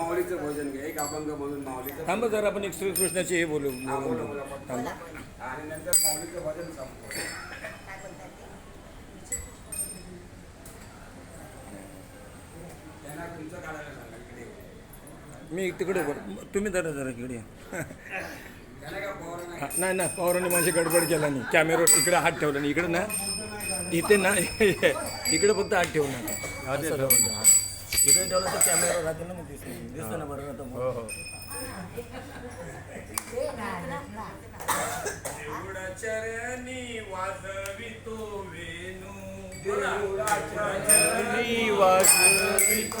माऊलीचं भोजन घ्या एक अभंग म्हणून माऊलीचं थांबा जर आपण एक श्रीकृष्णाची हे बोलू हा, बोला, बोला. थांबा. आणि नंतर माऊलीचं भजन संपवू. त्यांना तुमचं काढायला सांगा इकडे मी तिकडे बोल तुम्ही जरा जरा इकडे या. त्याला काय पोरं नाही. हा, नाही ना पवारांनी माझी गडबड केला नाही. कॅमेऱ्यावर इकडे हात ठेवला नाही. इकडे ना इथे ना इकडे फक्त हात ठेवू नका असं हा. इकडे ठेवलं तर कॅमेऱ्यावर राहते ना मग दिसतं दिसतं ना बरं आता हो हो. चरणी वाजवितो वेणू. चरणी वाजवितो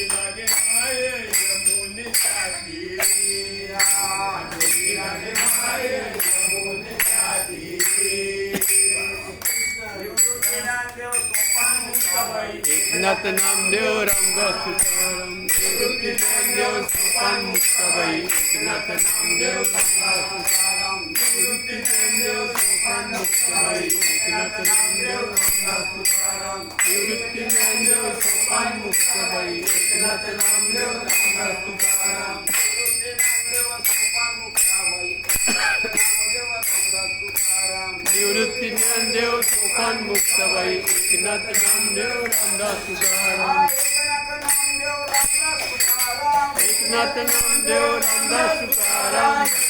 राधिकेच्या तिला दे माय यमुने साठी तिला दे माय यमुने साठी हात खांद्यावरी राधिकेच्या ए, हात खांद्यावरी राधिकेच्या खांद्यावरी राधिकेच्या तिला गे माय यमुने साठी तिला गे माय यमुने साठी एकनाथ नामदेव रामदास तुकाराम निवृत्ती ज्ञानदेव सोपान मुक्ताबाई एकनाथ नामदेव रामदास तुकाराम निवृत्ती ज्ञानदेव सोपान मुक्ताबाई एकनाथ नामदेव रामदास तुकाराम. निवृत्ती ज्ञानदेव सोपान एकनाथ नामदेव रामदास तुकाराम.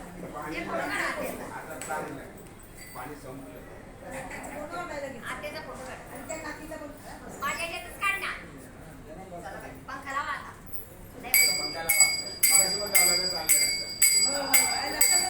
फोटो काढ. माझ्या